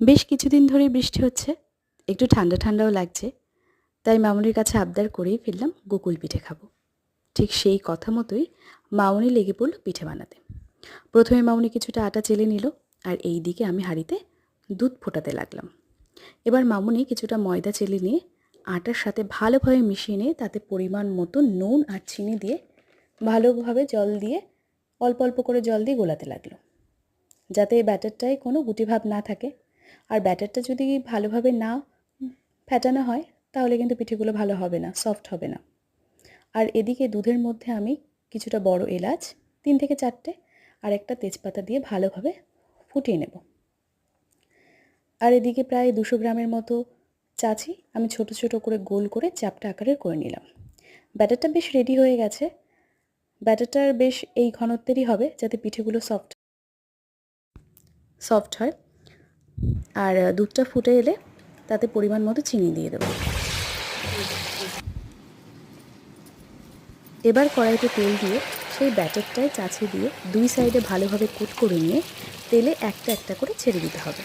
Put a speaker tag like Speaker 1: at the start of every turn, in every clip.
Speaker 1: বেশ কিছুদিন ধরেই বৃষ্টি হচ্ছে। একটু ঠান্ডা ঠান্ডাও লাগছে। তাই মামুনির কাছে আবদার করেই ফেললাম গোকুল পিঠে খাব। ঠিক সেই কথা মতোই মামনি লেগে পড়ল পিঠে বানাতে। প্রথমে মামুনি কিছুটা আটা চেলে নিল আর এই দিকে আমি হাঁড়িতে দুধ ফোটাতে লাগলাম। এবার মামুনি কিছুটা ময়দা চেলে নিয়ে আটার সাথে ভালোভাবে মিশিয়ে নিয়ে তাতে পরিমাণ মতো নুন আর চিনি দিয়ে ভালোভাবে জল দিয়ে অল্প অল্প করে জল দিয়ে গোলাতে লাগল। যাতে এই ব্যাটারটায় কোনো গুটিভাব না থাকে। আর ব্যাটারটা যদি ভালোভাবে না ফ্যাটানো হয়, তাহলে কিন্তু পিঠেগুলো ভালো হবে না সফট হবে না। আর এদিকে দুধের মধ্যে আমি কিছুটা বড় এলাচ, তিন থেকে চারটে, আর একটা তেজপাতা দিয়ে ভালোভাবে ফুটিয়ে নেব। আর এদিকে প্রায় দুশো গ্রামের মতো চাচি, আমি ছোট ছোট করে গোল করে চাপটা আকারের করে নিলাম। ব্যাটারটা বেশ রেডি হয়ে গেছে। ব্যাটারটার বেশ এই ঘনত্বেরই হবে, যাতে পিঠেগুলো সফট সফট হয়। আর দুধটা ফুটে এলে তাতে পরিমাণ মতো চিনি দিয়ে দেবো। এবার কড়াইতে তেল দিয়ে সেই ব্যাটারটায় চাছে দিয়ে দুই সাইডে ভালোভাবে কুট করে নিয়ে তেলে একটা একটা করে ছেড়ে দিতে হবে।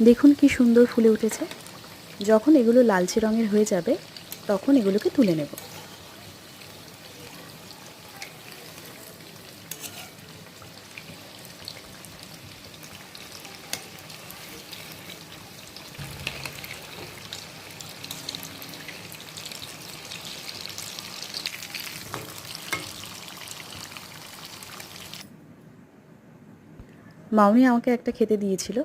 Speaker 1: দেখুন কি সুন্দর ফুলে উঠেছে। যখন এগুলো লালচে রঙের হয়ে যাবে, তখন এগুলোকে তুলে নেব। মাউনি আমাকে একটা খেতে দিয়েছিল।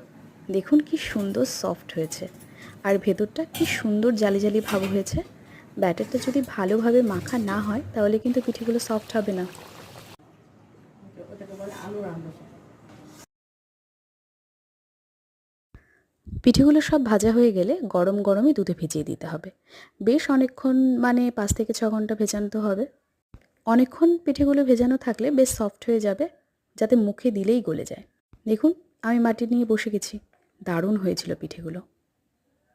Speaker 1: দেখুন কি সুন্দর সফট হয়েছে। আর ভেতরটা কি সুন্দর জালি জালি ভাব হয়েছে। ব্যাটারটা যদি ভালোভাবে মাখা না হয়, তাহলে কিন্তু পিঠেগুলো সফট হবে না। পিঠেগুলো সব ভাজা হয়ে গেলে গরম গরমই দুধে ভিজিয়ে দিতে হবে। বেশ অনেকক্ষণ মানে পাঁচ থেকে ছ ঘণ্টা ভেজানো হবে। অনেকক্ষণ পিঠেগুলো ভেজানো থাকলে বেশ সফট হয়ে যাবে, যাতে মুখে দিলেই গলে যায়। দেখুন, আমি মাটি নিয়ে বসে গেছি। দারুণ হয়েছিল পিঠেগুলো।